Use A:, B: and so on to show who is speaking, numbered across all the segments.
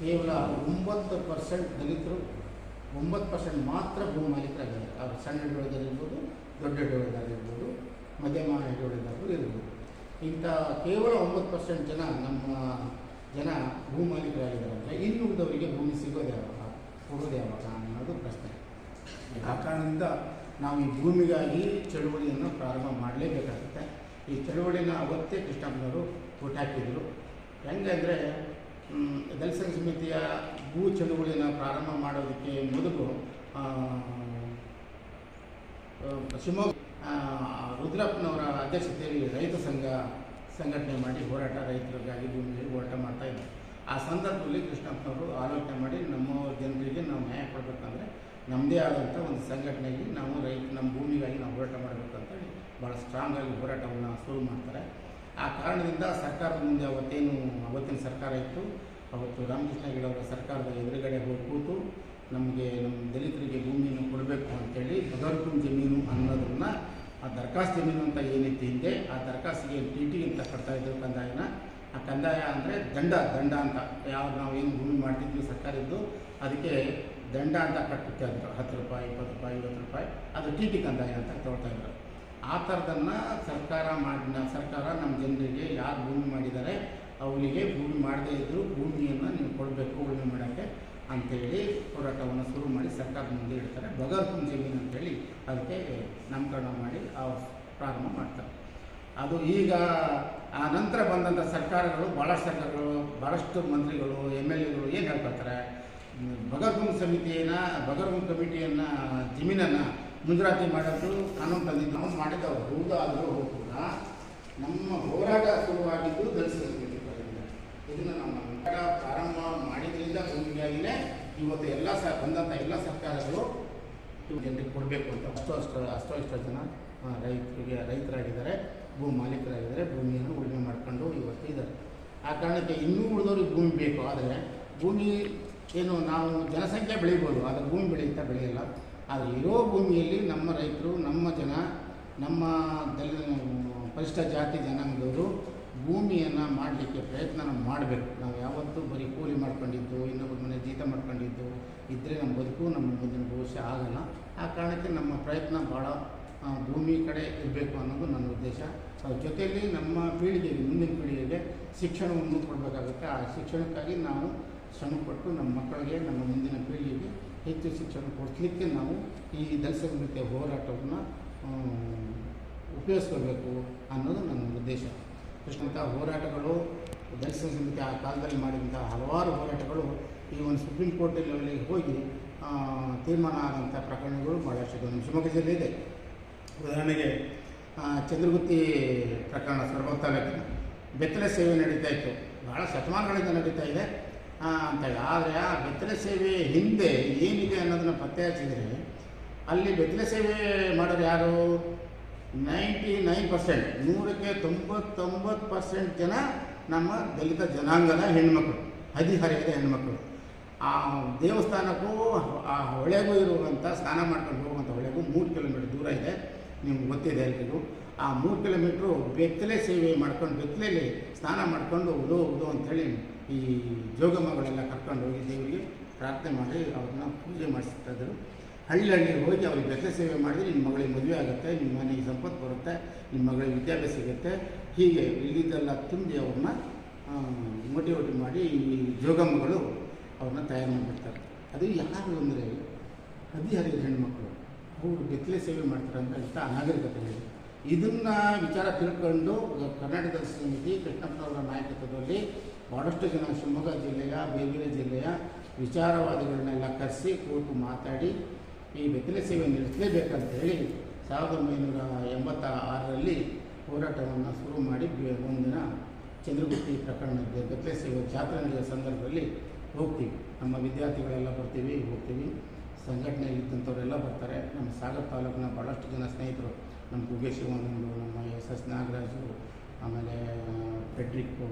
A: ಕೇವಲ ಒಂಬತ್ತು ಪರ್ಸೆಂಟ್ ದಲಿತರು, ಒಂಬತ್ತು ಪರ್ಸೆಂಟ್ ಮಾತ್ರ ಭೂ ಮಾಲೀಕರಾಗಿದ್ದಾರೆ. ಅವರು ಸಣ್ಣ ಹಿಡುವಳಿದಾರಿರ್ಬೋದು ದೊಡ್ಡ ಹಿಡುವಳಿದಾರಿರ್ಬೋದು ಮಧ್ಯಮ ಹಿಡುವಳಿದಾರರು ಇರ್ಬೋದು. ಇಂಥ ಕೇವಲ ಒಂಬತ್ತು ಪರ್ಸೆಂಟ್ ಜನ ನಮ್ಮ ಜನ ಭೂ ಮಾಲೀಕರಾಗಿದ್ದಾರೆ ಅಂದರೆ ಇನ್ನು ಉಳಿದವರಿಗೆ ಭೂಮಿ ಸಿಗೋದು ಯಾವಾಗ ಕೊಡೋದು ಯಾವಾಗ ಅನ್ನೋದು ಪ್ರಶ್ನೆ. ಆ ಕಾರಣದಿಂದ ನಾವು ಈ ಭೂಮಿಗಾಗಿ ಚಳುವಳಿಯನ್ನು ಪ್ರಾರಂಭ ಮಾಡಲೇಬೇಕಾಗುತ್ತೆ. ಈ ಚಳುವಳಿನ ಅವತ್ತೇ ಕೃಷ್ಣಪ್ಪನವರು ಹುಟ್ಟಾಕಿದ್ರು ಹೆಂಗೆ ಅಂದರೆ ದಲಿತ ಸಂಘ ಸಮಿತಿಯ ಭೂ ಚಳುವಳಿನ ಪ್ರಾರಂಭ ಮಾಡೋದಕ್ಕೆ ಮೊದಲು ಶಿವಮೊಗ್ಗ ರುದ್ರಪ್ಪನವರ ಅಧ್ಯಕ್ಷತೆಯಲ್ಲಿ ರೈತ ಸಂಘ ಸಂಘಟನೆ ಮಾಡಿ ಹೋರಾಟ ರೈತರಿಗಾಗಿ ಹೋರಾಟ ಮಾಡ್ತಾ ಇದ್ದಾರೆ ಆ ಸಂದರ್ಭದಲ್ಲಿ ಕೃಷ್ಣಪ್ಪನವರು ಆಲೋಚನೆ ಮಾಡಿ ನಮ್ಮ ಜನರಿಗೆ ನಾವು ನ್ಯಾಯ ಕೊಡಬೇಕಂದ್ರೆ ನಮ್ಮದೇ ಆದಂಥ ಒಂದು ಸಂಘಟನೆಗೆ ನಾವು ರೈತ, ನಮ್ಮ ಭೂಮಿಗಾಗಿ ನಾವು ಹೋರಾಟ ಮಾಡಬೇಕಂತೇಳಿ ಭಾಳ ಸ್ಟ್ರಾಂಗಾಗಿ ಹೋರಾಟವನ್ನು ಶುರು ಮಾಡ್ತಾರೆ. ಆ ಕಾರಣದಿಂದ ಸರ್ಕಾರದ ಮುಂದೆ ಅವತ್ತೇನು ಅವತ್ತಿನ ಸರ್ಕಾರ ಇತ್ತು. ಅವತ್ತು ರಾಮಕೃಷ್ಣ ಅವರ ಸರ್ಕಾರದ ಎದುರುಗಡೆ ಹೋಗಿ ಕೂತು ನಮಗೆ ನಮ್ಮ ದಲಿತರಿಗೆ ಭೂಮಿಯನ್ನು ಕೊಡಬೇಕು ಅಂತೇಳಿ ಬದರ್ಕು ಜಮೀನು ಅನ್ನೋದನ್ನ, ಆ ದರ್ಖಾಸ್ತು ಜಮೀನು ಅಂತ ಏನಿತ್ತು ಹಿಂದೆ, ಆ ದರ್ಖಾಸ್ತಿಗೆ ಟಿ ಟಿ ಅಂತ ಕಟ್ತಾ ಇದ್ರು ಕಂದಾಯನ. ಆ ಕಂದಾಯ ಅಂದರೆ ದಂಡ ದಂಡ ಅಂತ. ಯಾವ್ದು ನಾವು ಏನು ಭೂಮಿ ಮಾಡ್ತಿದ್ವಿ ಸರ್ಕಾರದ್ದು, ಅದಕ್ಕೆ ದಂಡ ಅಂತ ಕಟ್ಟುತ್ತೆ ಅಂತ. ಹತ್ತು ರೂಪಾಯಿ, ಇಪ್ಪತ್ತು ರೂಪಾಯಿ, ಐವತ್ತು ರೂಪಾಯಿ. ಅದು ಟಿ ಟಿ ಕಂದಾಯ ಅಂತ ತೊಗೊಳ್ತಾ ಇದ್ರು. ಆ ಥರದನ್ನು ಸರ್ಕಾರ ಮಾಡಿದ ಸರ್ಕಾರ ನಮ್ಮ ಜನರಿಗೆ ಯಾರು ಭೂಮಿ ಮಾಡಿದ್ದಾರೆ, ಅವರಿಗೆ ಭೂಮಿ ಮಾಡದೇ ಇದ್ದರೂ ಭೂಮಿಯನ್ನು ನೀವು ಕೊಡಬೇಕು ಉಳುಮೆ ಮಾಡೋಕ್ಕೆ ಅಂಥೇಳಿ ಹೋರಾಟವನ್ನು ಶುರು ಮಾಡಿ ಸರ್ಕಾರದ ಮುಂದೆ ಇಡ್ತಾರೆ. ಬಗರ್ ಜಮೀನು ಅಂತೇಳಿ ಅದಕ್ಕೆ ನಾಮಕರಣ ಮಾಡಿ ಆ ಪ್ರಾರಂಭ ಮಾಡ್ತಾರೆ. ಅದು ಈಗ ಆ ನಂತರ ಬಂದಂಥ ಸರ್ಕಾರಗಳು ಭಾಳಷ್ಟು ಸರ್ಕಾರಗಳು ಭಾಳಷ್ಟು ಮಂತ್ರಿಗಳು, ಎಂ ಎಲ್ ಎಗಳು ಏನು ಹೇಳ್ಕೊಳ್ತಾರೆ? ಬಗರ್ಭೂಮಿ ಸಮಿತಿಯನ್ನು ಬಗರ್ಭೂಮಿ ಕಮಿಟಿಯನ್ನು, ಜಮೀನನ್ನು ಮುಂಜಾತಿ ಮಾಡೋದು ಕಾನೂನು ತಂದಿದ್ದು ನಾವು ಮಾಡಿದವರು ಹೌದಾದರೂ ಕೂಡ ನಮ್ಮ ಹೋರಾಟ ಶುರುವಾಗಿದ್ದು ಸಮಿತಿ ಇದನ್ನು ನಮ್ಮ ಹೋರಾಟ ಪ್ರಾರಂಭ ಮಾಡಿದ್ರಿಂದ ಭೂಮಿಗಾಗಿನೇ ಇವತ್ತು ಎಲ್ಲ ಸ ಬಂದಂಥ ಎಲ್ಲ ಸರ್ಕಾರಗಳು ಜನರಿಗೆ ಕೊಡಬೇಕು ಅಂತ. ಅಷ್ಟು ಅಷ್ಟು, ಅಷ್ಟೋ, ಇಷ್ಟೋ ಜನ ರೈತರಿಗೆ, ರೈತರಾಗಿದ್ದಾರೆ ಭೂ ಮಾಲೀಕರಾಗಿದ್ದಾರೆ, ಭೂಮಿಯನ್ನು ಉಳುಮೆ ಮಾಡ್ಕೊಂಡು ಇವತ್ತು ಇದ್ದಾರೆ. ಆ ಕಾರಣಕ್ಕೆ ಇನ್ನೂ ಉಳಿದವ್ರಿಗೆ ಭೂಮಿ ಬೇಕು. ಆದರೆ ಭೂಮಿ ಏನು ನಾವು ಜನಸಂಖ್ಯೆ ಬೆಳಿಬೋದು, ಆದರೆ ಭೂಮಿ ಬೆಳೆಯುತ್ತಾ ಬೆಳೆಯಲ್ಲ? ಆದರೆ ಇರೋ ಭೂಮಿಯಲ್ಲಿ ನಮ್ಮ ರೈತರು, ನಮ್ಮ ಜನ, ನಮ್ಮ ದಲಿ, ಪರಿಷ್ಠ ಜಾತಿ ಜನಾಂಗದವರು ಭೂಮಿಯನ್ನು ಮಾಡಲಿಕ್ಕೆ ಪ್ರಯತ್ನ ಮಾಡಬೇಕು. ನಾವು ಯಾವತ್ತೂ ಬರೀ ಕೂಲಿ ಮಾಡ್ಕೊಂಡಿದ್ದು ಇನ್ನೊಬ್ಬರ ಮನೆ ಜೀತ ಮಾಡ್ಕೊಂಡಿದ್ದು ಇದ್ದರೆ ನಮ್ಮ ಬದುಕು, ನಮ್ಮ ಮುಂದಿನ ಭವಿಷ್ಯ ಆಗಲ್ಲ. ಆ ಕಾರಣಕ್ಕೆ ನಮ್ಮ ಪ್ರಯತ್ನ ಭಾಳ ಭೂಮಿ ಕಡೆ ಇರಬೇಕು ಅನ್ನೋದು ನನ್ನ ಉದ್ದೇಶ. ಅದ್ರ ಜೊತೆಯಲ್ಲಿ ನಮ್ಮ ಪೀಳಿಗೆಗೆ, ಮುಂದಿನ ಪೀಳಿಗೆಗೆ ಶಿಕ್ಷಣವನ್ನು ಕೊಡಬೇಕಾಗುತ್ತೆ. ಆ ಶಿಕ್ಷಣಕ್ಕಾಗಿ ನಾವು ಶ್ರಮಪಟ್ಟು ನಮ್ಮ ಮಕ್ಕಳಿಗೆ, ನಮ್ಮ ಮುಂದಿನ ಪೀಳಿಗೆಗೆ ಹೆಚ್ಚು ಶಿಕ್ಷಣ ಕೊಡಿಸ್ಲಿಕ್ಕೆ ನಾವು ಈ ದಲಿತ ಹೋರಾಟವನ್ನು ಉಪಯೋಗಿಸ್ಕೋಬೇಕು ಅನ್ನೋದು ನನ್ನ ಉದ್ದೇಶ. ಕೃಷ್ಣಂಥ ಹೋರಾಟಗಳು, ದಲಿತ ಸಮಿತಿ ಆ ಕಾಲದಲ್ಲಿ ಮಾಡಿದಂಥ ಹಲವಾರು ಹೋರಾಟಗಳು ಈ ಒಂದು ಸುಪ್ರೀಂ ಕೋರ್ಟ್ ಲೆವೆಲಿಗೆ ಹೋಗಿ ತೀರ್ಮಾನ ಆದಂಥ ಪ್ರಕರಣಗಳು ಭಾಳಷ್ಟು ನಮ್ಮ ಶಿವಮೊಗ್ಗ ಜಿಲ್ಲೆ ಇದೆ. ಉದಾಹರಣೆಗೆ ಚಂದ್ರಗುತ್ತಿ ಪ್ರಕರಣ ಸೊರಬ ತಾಲೂಕಿನ ಬೆತ್ತಲೆ ಸೇವೆ ನಡೀತಾ ಇತ್ತು. ಭಾಳ ಶತಮಾನಗಳಿಂದ ನಡೀತಾ ಇದೆ. ಅಂತೇಳಿ. ಆದರೆ ಆ ಬೆತ್ತಲೆ ಸೇವೆ ಹಿಂದೆ ಏನಿದೆ ಅನ್ನೋದನ್ನು ಪತ್ತೆ ಹಚ್ಚಿದರೆ ಅಲ್ಲಿ ಬೆತ್ತಲೆ ಸೇವೆ ಮಾಡೋರು ಯಾರು? Ninety nine percent. ನೂರಕ್ಕೆ ತೊಂಬತ್ತೊಂಬತ್ತು ಪರ್ಸೆಂಟ್ ಜನ ನಮ್ಮ ದಲಿತ ಜನಾಂಗದ ಹೆಣ್ಮಕ್ಳು ಹದಿಹರೆಯದ ಹೆಣ್ಮಕ್ಳು ಆ ದೇವಸ್ಥಾನಕ್ಕೂ ಆ ಹೊಳೆಗೂ ಇರುವಂಥ ಸ್ನಾನ ಮಾಡ್ಕೊಂಡು ಹೋಗುವಂಥ ಹೊಳೆಗೂ ಮೂರು ಕಿಲೋಮೀಟರ್ ದೂರ ಇದೆ. ನಿಮ್ಗೆ ಗೊತ್ತಿದೆ ಎಲ್ರಿಗೂ. ಆ ಮೂರು ಕಿಲೋಮೀಟ್ರು ಬೆತ್ತಲೆ ಸೇವೆ ಮಾಡ್ಕೊಂಡು ಬೆತ್ತಲೆಯಲ್ಲಿ ಸ್ನಾನ ಮಾಡ್ಕೊಂಡು ಉದು, ಉದೋ ಅಂಥೇಳಿ ಈ ಜೋಗಮ್ಮಗಳೆಲ್ಲ ಕರ್ಕೊಂಡು ಹೋಗಿ ದೇವರಿಗೆ ಪ್ರಾರ್ಥನೆ ಮಾಡಿ ಅವ್ರನ್ನ ಪೂಜೆ ಮಾಡಿಸ್ತಾ ಇದ್ರು ಹಳ್ಳಿ ಹಳ್ಳಿಗೆ ಹೋಗಿ ಅವ್ರಿಗೆ ಬೆತ್ತಲೆ ಸೇವೆ ಮಾಡಿದ್ರೆ ನಿಮ್ಮ ಮಗಳಿಗೆ ಮದುವೆ ಆಗುತ್ತೆ ನಿಮ್ಮ ಮನೆಗೆ ಸಂಪತ್ತು ಬರುತ್ತೆ ನಿಮ್ಮ ಮಗಳಿಗೆ ವಿದ್ಯಾಭ್ಯಾಸ ಸಿಗುತ್ತೆ. ಹೀಗೆ ಇಲ್ಲಿದ್ದೆಲ್ಲ ತುಂಬಿ ಅವ್ರನ್ನ ಮೋಟಿವೇಟ್ ಮಾಡಿ ಈ ಜೋಗಮ್ಮಗಳು ಅವ್ರನ್ನ ತಯಾರು ಮಾಡಿಬಿಡ್ತಾರೆ. ಅದು ಯಾರು ಅಂದರೆ ಹದಿಹರಿದ ಹೆಣ್ಮಕ್ಳು. ಅವರು ಬೆತ್ತಲೆ ಸೇವೆ ಮಾಡ್ತಾರೆ ಅಂತ ಅನಾಗರಿಕತೆ ಇದನ್ನು ವಿಚಾರ ತಿಳ್ಕೊಂಡು ಕರ್ನಾಟಕ ಸಮಿತಿ ಕೃಷ್ಣಪ್ಪನವರ ನಾಯಕತ್ವದಲ್ಲಿ ಭಾಳಷ್ಟು ಜನ ಶಿವಮೊಗ್ಗ ಜಿಲ್ಲೆಯ ಬೇರೆ ಜಿಲ್ಲೆಯ ವಿಚಾರವಾದಿಗಳನ್ನೆಲ್ಲ ಕರೆಸಿ ಕೂತು ಮಾತಾಡಿ ಈ ಬೆತ್ತಲೆ ಸೇವೆ ನಡೆಸಲೇಬೇಕಂತ ಹೇಳಿ ಸಾವಿರದ ಒಂಬೈನೂರ ಎಂಬತ್ತ ಆರರಲ್ಲಿ ಹೋರಾಟವನ್ನು ಶುರು ಮಾಡಿ ಒಂದಿನ ಚಂದ್ರಗುತ್ತಿ ಪ್ರಕರಣದ ಬೆತ್ತಲೆ ಸೇವೆ ಜಾತ್ರೆ ನಡೆಯುವ ಸಂದರ್ಭದಲ್ಲಿ ಹೋಗ್ತೀವಿ. ನಮ್ಮ ವಿದ್ಯಾರ್ಥಿಗಳೆಲ್ಲ ಬರ್ತೀವಿ, ಹೋಗ್ತೀವಿ. ಸಂಘಟನೆಯಲ್ಲಿದ್ದಂಥವರೆಲ್ಲ ಬರ್ತಾರೆ. ನಮ್ಮ ಸಾಗರ್ ತಾಲೂಕಿನ ಭಾಳಷ್ಟು ಜನ ಸ್ನೇಹಿತರು ನಮ್ಮ ಗುಗೆ ಶಿವಾನಂದು ನಮ್ಮ ಎಸ್ ಎಸ್ ನಾಗರಾಜು, ಆಮೇಲೆ ಫೆಡ್ರಿಕ್ಕು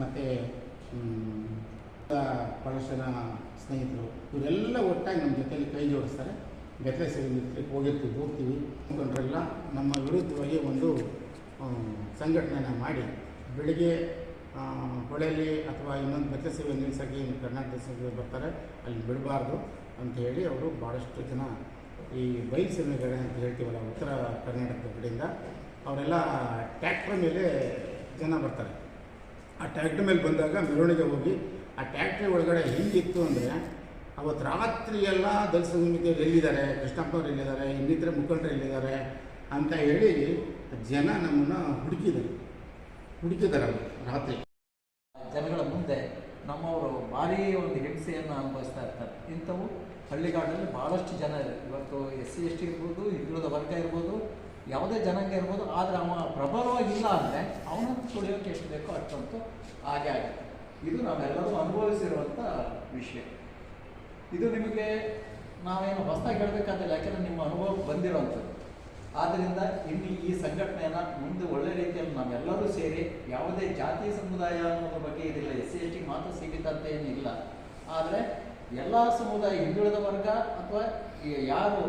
A: ಮತ್ತು ಭಾಳಷ್ಟು ಸ್ನೇಹಿತರು, ಇವರೆಲ್ಲ ಒಟ್ಟಾಗಿ ನಮ್ಮ ಜೊತೆಯಲ್ಲಿ ಕೈ ಜೋಡಿಸ್ತಾರೆ. ಬೆತ್ತಲೆ ಸೇವೆ ಹೋಗಿರ್ತೀವಿ, ಹೋಗ್ತೀವಿ. ಮುಖಂಡರೆಲ್ಲ ನಮ್ಮ ವಿರುದ್ಧವಾಗಿ ಒಂದು ಸಂಘಟನೆನ ಮಾಡಿ, ಬೆಳಿಗ್ಗೆ ಹೊಳೆಯಲ್ಲಿ ಅಥವಾ ಇನ್ನೊಂದು ಬೆತ್ತಲೆ ಸೇವೆ ನಿಲ್ಲಿಸೋಕ್ಕೆ ಇನ್ನು ಕರ್ನಾಟಕ ಬರ್ತಾರೆ. ಅಲ್ಲಿ ಬಿಡಬಾರ್ದು ಅಂತ ಹೇಳಿ ಅವರು ಭಾಳಷ್ಟು ಜನ ಈ ಬೈಕ್ ಸೇವೆಗಳೇ ಅಂತ ಹೇಳ್ತೀವಲ್ಲ, ಉತ್ತರ ಕರ್ನಾಟಕದ ಕಡೆಯಿಂದ, ಅವರೆಲ್ಲ ಟ್ಯಾಕ್ಟ್ರ್ ಮೇಲೆ ಜನ ಬರ್ತಾರೆ. ಆ ಟ್ಯಾಕ್ಟ್ರ್ ಮೇಲೆ ಬಂದಾಗ ಮೆರವಣಿಗೆ ಹೋಗಿ, ಆ ಟ್ಯಾಕ್ಟ್ರಿ ಒಳಗಡೆ ಹೆಂಗಿತ್ತು ಅಂದರೆ, ಅವತ್ತು ರಾತ್ರಿ ಎಲ್ಲ ದಲಿತ ಸಮಿತಿಯವ್ರು ಎಲ್ಲಿದ್ದಾರೆ ಕೃಷ್ಣಪ್ಪನವ್ರು ಎಲ್ಲಿದ್ದಾರೆ, ಇನ್ನಿತರ ಮುಖಂಡರು ಎಲ್ಲಿದ್ದಾರೆ ಅಂತ ಹೇಳಿ ಜನ ನಮ್ಮನ್ನು ಹುಡುಕಿದ್ದಾರೆ ಹುಡುಕಿದ್ದಾರೆ ರಾತ್ರಿ.
B: ಜನಗಳ ಮುಂದೆ ನಮ್ಮವರು ಭಾರೀ ಒಂದು ಹಿಂಸೆಯನ್ನು ಅನುಭವಿಸ್ತಾ ಇರ್ತಾರೆ. ಇಂಥವು ಹಳ್ಳಿಗಾಡಲ್ಲಿ ಭಾಳಷ್ಟು ಜನ ಇದೆ ಇವತ್ತು ಎಸ್ ಸಿ, ಎಸ್ ಟಿ ಇರ್ಬೋದು, ಹಿಂದುಳಿದ ವರ್ಗ ಇರ್ಬೋದು, ಯಾವುದೇ ಜನಾಂಗ ಇರ್ಬೋದು, ಆದರೆ ಅವ ಪ್ರಬಲವಾಗಿಲ್ಲ ಅಂದರೆ ಅವನನ್ನು ತುಳಿಯೋಕೆ ಎಷ್ಟು ಬೇಕೋ ಅಷ್ಟಂತೂ ಹಾಗೆ ಆಗುತ್ತೆ. ಇದು ನಾವೆಲ್ಲರೂ ಅನುಭವಿಸಿರುವಂಥ ವಿಷಯ. ಇದು ನಿಮಗೆ ನಾವೇನು ಹೊಸದಾಗಿ ಹೇಳಬೇಕಾದಿಲ್ಲ ಯಾಕೆಂದರೆ ನಿಮ್ಮ ಅನುಭವಕ್ಕೆ ಬಂದಿರೋವಂಥದ್ದು ಆದ್ದರಿಂದ ಇನ್ನು ಈ ಸಂಘಟನೆಯನ್ನು ಮುಂದೆ ಒಳ್ಳೆ ರೀತಿಯಲ್ಲಿ ನಾವೆಲ್ಲರೂ ಸೇರಿ ಯಾವುದೇ ಜಾತಿ ಸಮುದಾಯ ಅನ್ನೋದ್ರ ಬಗ್ಗೆ ಇದಿಲ್ಲ. ಎಸ್ ಸಿ, ಎಸ್ ಟಿ ಮಾತ್ರ ಸೀಮಿತ ಅಂತ ಏನಿಲ್ಲ ಆದರೆ ಎಲ್ಲ ಸಮುದಾಯ ಹಿಂದುಳಿದ ವರ್ಗ ಅಥವಾ ಯಾರು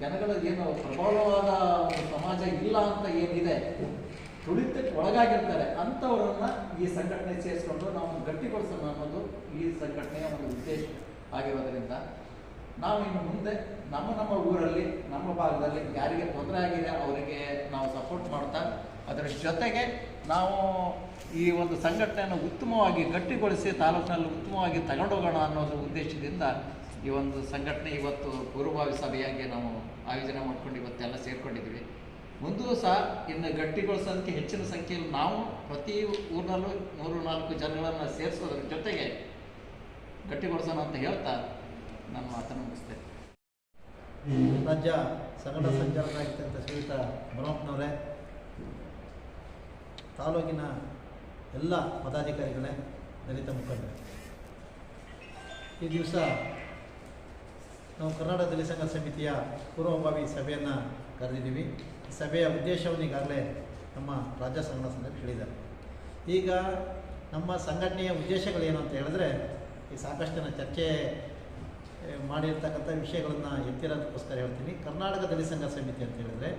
B: ಜನಗಳ ಏನು ಪ್ರಬಲವಾದ ಸಮಾಜ ಇಲ್ಲ ಅಂತ ಏನಿದೆ, ತುಳಿತಕ್ಕೆ ಒಳಗಾಗಿರ್ತಾರೆ ಅಂಥವರನ್ನ ಈ ಸಂಘಟನೆ ಸೇರಿಸ್ಕೊಂಡು ನಾವು ಗಟ್ಟಿಗೊಳಿಸೋಣ ಅನ್ನೋದು ಈ ಸಂಘಟನೆಯ ಒಂದು ಉದ್ದೇಶ ಆಗಿರೋದ್ರಿಂದ ನಾವು ಇನ್ನು ಮುಂದೆ ನಮ್ಮ ನಮ್ಮ ಊರಲ್ಲಿ, ನಮ್ಮ ಭಾಗದಲ್ಲಿ ಯಾರಿಗೆ ತೊಂದರೆ ಆಗಿದೆ, ಅವರಿಗೆ ನಾವು ಸಪೋರ್ಟ್ ಮಾಡ್ತಾ, ಅದರ ಜೊತೆಗೆ ನಾವು ಈ ಒಂದು ಸಂಘಟನೆಯನ್ನು ಉತ್ತಮವಾಗಿ ಗಟ್ಟಿಗೊಳಿಸಿ ತಾಲೂಕಿನಲ್ಲಿ ಉತ್ತಮವಾಗಿ ತಗೊಂಡೋಗೋಣ ಅನ್ನೋದು ಉದ್ದೇಶದಿಂದ ಈ ಒಂದು ಸಂಘಟನೆ ಇವತ್ತು ಪೂರ್ವಭಾವಿ ಸಭೆಯಾಗಿ ನಾವು ಆಯೋಜನೆ ಮಾಡ್ಕೊಂಡು ಇವತ್ತೆಲ್ಲ ಸೇರಿಕೊಂಡಿದ್ವಿ. ಮುಂದೂ ಸಹ ಇನ್ನು ಗಟ್ಟಿಗೊಳಿಸೋದಕ್ಕೆ ಹೆಚ್ಚಿನ ಸಂಖ್ಯೆಯಲ್ಲಿ ನಾವು ಪ್ರತಿ ಊರಿನಲ್ಲೂ ಮೂರು, ನಾಲ್ಕು ಜನಗಳನ್ನು ಸೇರಿಸೋದ್ರ ಜೊತೆಗೆ ಗಟ್ಟಿಗೊಳಿಸೋಣ ಅಂತ ಹೇಳ್ತಾ ನಾನು ಮಾತನ್ನು ಮುಗಿಸ್ತೇನೆ.
C: ರಾಜ್ಯ ಸಂಘಟನಾ ಸಂಚಾಲಕರಾಗಿರ್ತಕ್ಕಂಥ ಶ್ರೀಯುತ ಬನಪ್ಪನವರೇ ತಾಲೂಕಿನ ಎಲ್ಲ ಪದಾಧಿಕಾರಿಗಳೇ ದಲಿತ ಮುಖಂಡರು. ಈ ದಿವಸ ನಾವು ಕರ್ನಾಟಕ ದಲಿತ ಸಂಘ ಸಮಿತಿಯ ಪೂರ್ವಭಾವಿ ಸಭೆಯನ್ನು ಕರೆದಿದ್ದೀವಿ. ಸಭೆಯ ಉದ್ದೇಶವನ್ನು ಈಗಾಗಲೇ ನಮ್ಮ ರಾಜ್ಯ ಸಂಘಟನಾ ಸಂಘ ಹೇಳಿದ್ದಾರೆ. ಈಗ ನಮ್ಮ ಸಂಘಟನೆಯ ಉದ್ದೇಶಗಳೇನು ಅಂತ ಹೇಳಿದ್ರೆ, ಈ ಸಾಕಷ್ಟು ಜನ ಚರ್ಚೆ ಮಾಡಿರ್ತಕ್ಕಂಥ ವಿಷಯಗಳನ್ನು ಎತ್ತಿರೋದಕ್ಕೋಸ್ಕರ ಹೇಳ್ತೀನಿ. ಕರ್ನಾಟಕ ದಲಿತ ಸಂಘ ಸಮಿತಿ ಅಂತ ಹೇಳಿದ್ರೆ,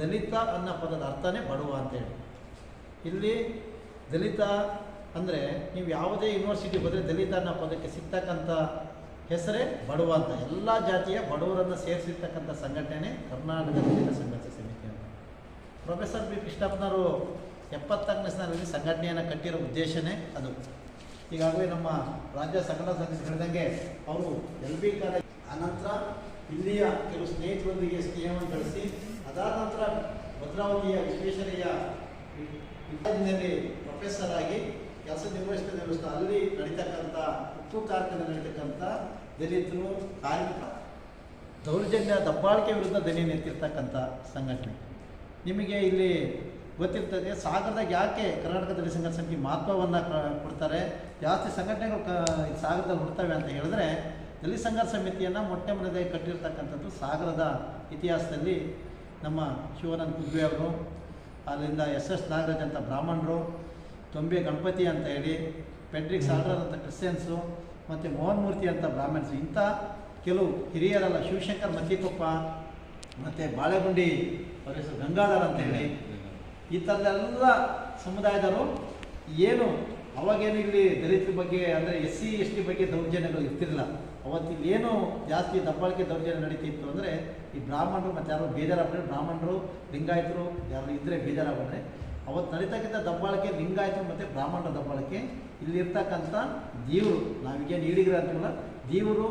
C: ದಲಿತ ಅನ್ನೋ ಪದದ ಅರ್ಥನೇ ಬಡವ ಅಂತೇಳಿ ಇಲ್ಲಿ ದಲಿತ ಅಂದರೆ ನೀವು ಯಾವುದೇ ಯೂನಿವರ್ಸಿಟಿ ಹೋದರೆ ದಲಿತ ಅನ್ನೋ ಪದಕ್ಕೆ ಸಿಗ್ತಕ್ಕಂಥ ಹೆಸರೇ ಬಡವ ಅಂತ. ಎಲ್ಲ ಜಾತಿಯ ಬಡವರನ್ನು ಸೇರಿಸಿರ್ತಕ್ಕಂಥ ಸಂಘಟನೆ ಕರ್ನಾಟಕ ದಲಿತ ಸಂಘರ್ಷ ಸಮಿತಿ ಅಂತ. ಪ್ರೊಫೆಸರ್ ಬಿ ಕೃಷ್ಣಪ್ಪನವರು ಎಪ್ಪತ್ತಾರನೇ ಸ್ಥಾನದಲ್ಲಿ ಸಂಘಟನೆಯನ್ನು ಕಟ್ಟಿರೋ ಉದ್ದೇಶನೇ ಅದು. ಈಗಾಗಲೇ ನಮ್ಮ ರಾಜ್ಯ ಸಂಘಟನಾ ಸಂಘ ಹೇಳಿದಂಗೆ ಅವರು ಎಲ್ ಬಿ ಕಾಲೇಜ್ ಅನಂತರ ಇಲ್ಲಿಯ ಕೆಲವು ಸ್ನೇಹಿತರೊಂದಿಗೆ ಸ್ನೇಹವನ್ನು ಬೆಳೆಸಿ, ಅದಾದ ನಂತರ ಭದ್ರಾವತಿಯ ವಿಶ್ವೇಶ್ವರಯ್ಯ ವಿದ್ಯಾಲಯದಲ್ಲಿ ಪ್ರೊಫೆಸರ್ ಆಗಿ ಕೆಲಸ ನಿರ್ವಹಿಸ್ತಾ ಅಲ್ಲಿ ನಡೀತಕ್ಕಂಥ ಉಪ್ಪು ಕಾರ್ಖಾನೆ ನಡೀತಕ್ಕಂಥ ದಲಿತರು ಕಾರ್ಮಿಕ ದೌರ್ಜನ್ಯ, ದಬ್ಬಾಳಿಕೆ ವಿರುದ್ಧ ದನಿ ನಿಂತಿರ್ತಕ್ಕಂಥ ಸಂಘಟನೆ. ನಿಮಗೆ ಇಲ್ಲಿ ಗೊತ್ತಿರ್ತದೆ, ಸಾಗರದಾಗ ಯಾಕೆ ಕರ್ನಾಟಕ ದಲಿತ ಸಂಘ ಸಮಿತಿ ಮಹತ್ವವನ್ನು ಕೊಡ್ತಾರೆ? ಜಾಸ್ತಿ ಸಂಘಟನೆಗಳು ಕ ಸಾಗರದಲ್ಲಿ ಹುಡ್ತವೆ ಅಂತ ಹೇಳಿದ್ರೆ, ದಲಿತ ಸಂಘ ಸಮಿತಿಯನ್ನು ಮೊಟ್ಟೆ ಮೊದಲಾಗಿ ಕಟ್ಟಿರ್ತಕ್ಕಂಥದ್ದು ಸಾಗರದ ಇತಿಹಾಸದಲ್ಲಿ ನಮ್ಮ ಶಿವನಂದ್ ಕುಗ್ವೆ ಅವರು. ಅಲ್ಲಿಂದ ಎಸ್ ಎಸ್ ನಾಗರಾಜ್ ಅಂತ ಬ್ರಾಹ್ಮಣರು ತೊಂಬೆ ಗಣಪತಿ ಅಂತ ಹೇಳಿ ಪೆಟ್ರಿಕ್ ಸಾಲ್ರಾಜ್ ಅಂತ ಕ್ರಿಶ್ಚಿಯನ್ಸು ಮತ್ತು ಮೋಹನ್ ಮೂರ್ತಿ ಅಂತ ಬ್ರಾಹ್ಮಣ್ಸು ಇಂಥ ಕೆಲವು ಹಿರಿಯರಲ್ಲ ಶಿವಶಂಕರ್ ಮತ್ತಿಕೊಪ್ಪ ಮತ್ತು ಬಾಳೆಗುಂಡಿ ಅವ್ರ ಹೆಸರು ಗಂಗಾಧರ್ ಅಂತ ಹೇಳಿ ಈ ಥರದೆಲ್ಲ ಸಮುದಾಯದವರು ಏನು ಅವಾಗೇನು ಇಲ್ಲಿ ದಲಿತರ ಬಗ್ಗೆ ಅಂದರೆ ಎಸ್ ಸಿ ಎಸ್ ಟಿ ಬಗ್ಗೆ ದೌರ್ಜನ್ಯಗಳು ಇರ್ತಿರಲಿಲ್ಲ. ಅವತ್ತು ಇಲ್ಲಿ ಏನು ಜಾಸ್ತಿ ದಬ್ಬಾಳಿಕೆ ದೌರ್ಜನ್ಯ ನಡೀತಿತ್ತು ಅಂದರೆ ಈ ಬ್ರಾಹ್ಮಣರು ಮತ್ತು ಯಾರು ಬೇಜಾರಾಗ್ಬಿಟ್ರೆ ಬ್ರಾಹ್ಮಣರು, ಲಿಂಗಾಯತರು ಯಾರು ಇದ್ದರೆ ಬೇಜಾರಾಗ್ಬಿಟ್ರೆ, ಅವತ್ತು ನಡೀತಕ್ಕಂಥ ದಬ್ಬಾಳಿಕೆ, ಲಿಂಗಾಯತರು ಮತ್ತು ಬ್ರಾಹ್ಮಣರ ದಬ್ಬಾಳಿಕೆ ಇಲ್ಲಿರ್ತಕ್ಕಂಥ ದೇವರು ನಾವೀಗೇನು ಈಡಿಗ್ರ ಅಂತಲ್ಲ, ದೇವರು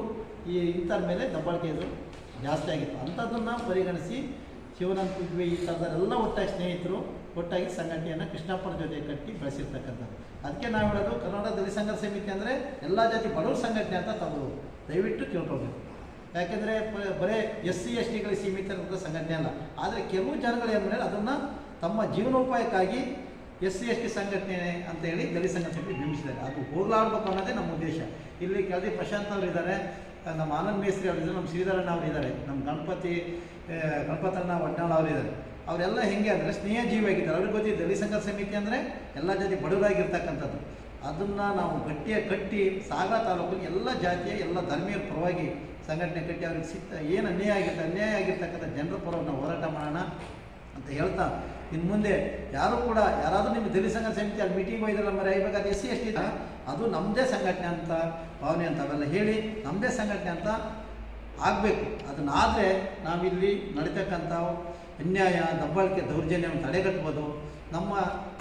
C: ಈ ಇಂಥರ ಮೇಲೆ ದಬ್ಬಾಳಿಕೆ ಇದು ಜಾಸ್ತಿ ಆಗಿತ್ತು. ಅಂಥದ್ದನ್ನು ಪರಿಗಣಿಸಿ ಶಿವನಂತ ಕುಗ್ವಿ ಈ ಒಟ್ಟಾಗಿ ಸ್ನೇಹಿತರು, ಒಟ್ಟಾಗಿ ಸಂಘಟನೆಯನ್ನು ಕೃಷ್ಣಪ್ಪನ ಜೊತೆ ಕಟ್ಟಿ ಬೆಳೆಸಿರ್ತಕ್ಕಂಥದ್ದು. ಅದಕ್ಕೆ ನಾವು ಹೇಳೋದು ಕರ್ನಾಟಕ ದಲಿತ ಸಂಘರ್ಷ ಸಮಿತಿ ಅಂದರೆ ಎಲ್ಲ ಜಾತಿ ಬಡವರ ಸಂಘಟನೆ ಅಂತ ತಾವು ದಯವಿಟ್ಟು ತಿಳ್ಕೊಬೇಕು ಯಾಕೆಂದರೆ ಬರೇ ಎಸ್ ಸಿ ಎಸ್ ಟಿಗಳಿಗೆ ಸೀಮಿತ ಇರುವಂಥ ಸಂಘಟನೆ ಅಲ್ಲ. ಆದರೆ ಕೆಲವು ಜನಗಳು ಏನು ಮಾಡಿದ್ರೆ ಅದನ್ನು ತಮ್ಮ ಜೀವನೋಪಾಯಕ್ಕಾಗಿ ಎಸ್ ಸಿ ಎಸ್ ಟಿ ಸಂಘಟನೆ ಅಂತ ಹೇಳಿ ದಲಿತ ಸಂಘಟನೆ ಬಿಂಬಿಸಿದ್ದಾರೆ. ಅದು ಹೋಗ್ಲಾಡ್ಬೇಕು ಅನ್ನೋದೇ ನಮ್ಮ ಉದ್ದೇಶ. ಇಲ್ಲಿ ಕೆಲದಿ ಪ್ರಶಾಂತ್ ಅವರು ಇದ್ದಾರೆ ನಮ್ಮ ಆನಂದ್ ಮೇಸ್ತ್ರಿ ಅವರಿದ್ದಾರೆ ನಮ್ಮ ಶ್ರೀಧರಣ್ಣ ಅವರು ಇದ್ದಾರೆ ನಮ್ಮ ಗಣಪತಿ ಗಣಪತಣ್ಣ ವಡ್ನಾಳ್ ಅವರಿದ್ದಾರೆ ಅವರೆಲ್ಲ ಹೆಂಗೆ ಅಂದರೆ ಸ್ನೇಹ ಜೀವಿಯಾಗಿದ್ದಾರೆ ಅವ್ರಿಗೆ ಗೊತ್ತಿದೆ ದಲಿತ ಸಂಘ ಸಮಿತಿ ಅಂದರೆ ಎಲ್ಲ ಜೊತೆ ಬಡವರಾಗಿರ್ತಕ್ಕಂಥದ್ದು. ಅದನ್ನು ನಾವು ಗಟ್ಟಿಯಾಗಿ ಕಟ್ಟಿ ಸಾಗರ ತಾಲೂಕಲ್ಲಿ ಎಲ್ಲ ಜಾತಿಯ, ಎಲ್ಲ ಧರ್ಮೀಯ ಪರವಾಗಿ ಸಂಘಟನೆ ಕಟ್ಟಿ ಅವ್ರಿಗೆ ಸಿಗ್ತಾ, ಏನು ಅನ್ಯಾಯ ಆಗಿರ್ತದೆ ಅನ್ಯಾಯ ಆಗಿರ್ತಕ್ಕಂಥ ಜನರ ಪರವಾಗಿ ಹೋರಾಟ ಮಾಡೋಣ ಅಂತ ಹೇಳ್ತಾ. ಇನ್ನು ಮುಂದೆ ಯಾರು ಕೂಡ, ಯಾರಾದರೂ ನಿಮ್ಮ ದಲಿತ ಸಂಘ ಸಮಿತಿ ಅಲ್ಲಿ ಮೀಟಿಂಗ್ ಹೋಯ್ದಲ್ಲ ಮರೆ ಇವಾಗ ಎಸ್ ಸಿ, ಎಸ್ ಅದು ನಮ್ಮದೇ ಸಂಘಟನೆ ಅಂತ, ಭಾವನೆ ಅಂತ ಅವೆಲ್ಲ ಹೇಳಿ ನಮ್ಮದೇ ಸಂಘಟನೆ ಅಂತ ಆಗಬೇಕು. ಅದನ್ನಾದರೆ ನಾವಿಲ್ಲಿ ನಡೀತಕ್ಕಂಥ ಅನ್ಯಾಯ, ದಬ್ಬಾಳಿಕೆ ದೌರ್ಜನ್ಯವನ್ನು ತಡೆಗಟ್ಬೋದು. ನಮ್ಮ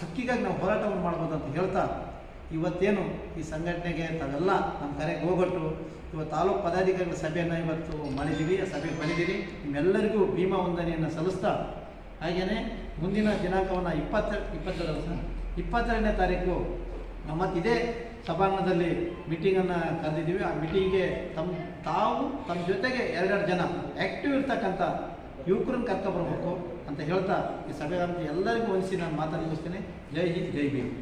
C: ಹಕ್ಕಿಗಾಗಿ ನಾವು ಹೋರಾಟವನ್ನು ಮಾಡ್ಬೋದು ಅಂತ ಹೇಳ್ತಾ ಇವತ್ತೇನು ಈ ಸಂಘಟನೆಗೆ ತಾವೆಲ್ಲ ನಮ್ಮ ಕರೆಗೆ ಹೋಗೊಟ್ಟು ಇವತ್ತು ತಾಲೂಕು ಪದಾಧಿಕಾರಿಗಳ ಸಭೆಯನ್ನು ಇವತ್ತು ಮಾಡಿದ್ದೀವಿ, ಆ ಸಭೆಗೆ ಬಂದಿದ್ದೀವಿ. ನಿಮ್ಮೆಲ್ಲರಿಗೂ ಭೀಮಾ ವಂದನೆಯನ್ನು ಸಲ್ಲಿಸ್ತಾ ಹಾಗೆಯೇ ಮುಂದಿನ ದಿನಾಂಕವನ್ನು ಇಪ್ಪತ್ತ ಇಪ್ಪತ್ತೆರಡು ಇಪ್ಪತ್ತೆರಡನೇ ತಾರೀಕು ಮತ್ತು ಇದೇ ಸಭಾಂಗಣದಲ್ಲಿ ಮೀಟಿಂಗನ್ನು ಕರೆದಿದ್ದೀವಿ. ಆ ಮೀಟಿಂಗ್ಗೆ ತಮ್ಮ ತಾವು ತಮ್ಮ ಜೊತೆಗೆ ಎರಡೆರಡು ಜನ ಆ್ಯಕ್ಟಿವ್ ಇರ್ತಕ್ಕಂಥ ಯುವಕರನ್ನು ಕರ್ಕೊಬರ್ಬೇಕು ಅಂತ ಹೇಳ್ತಾ ಈ ಸಭೆ ಎಲ್ಲರಿಗೂ ಹೊಂದಿಸಿ ನಾನು ಮಾತನ್ನು ಮುಗಿಸ್ತೇನೆ. ಜೈ ಹಿಂದ್, ಜೈ ಭೀಮ್.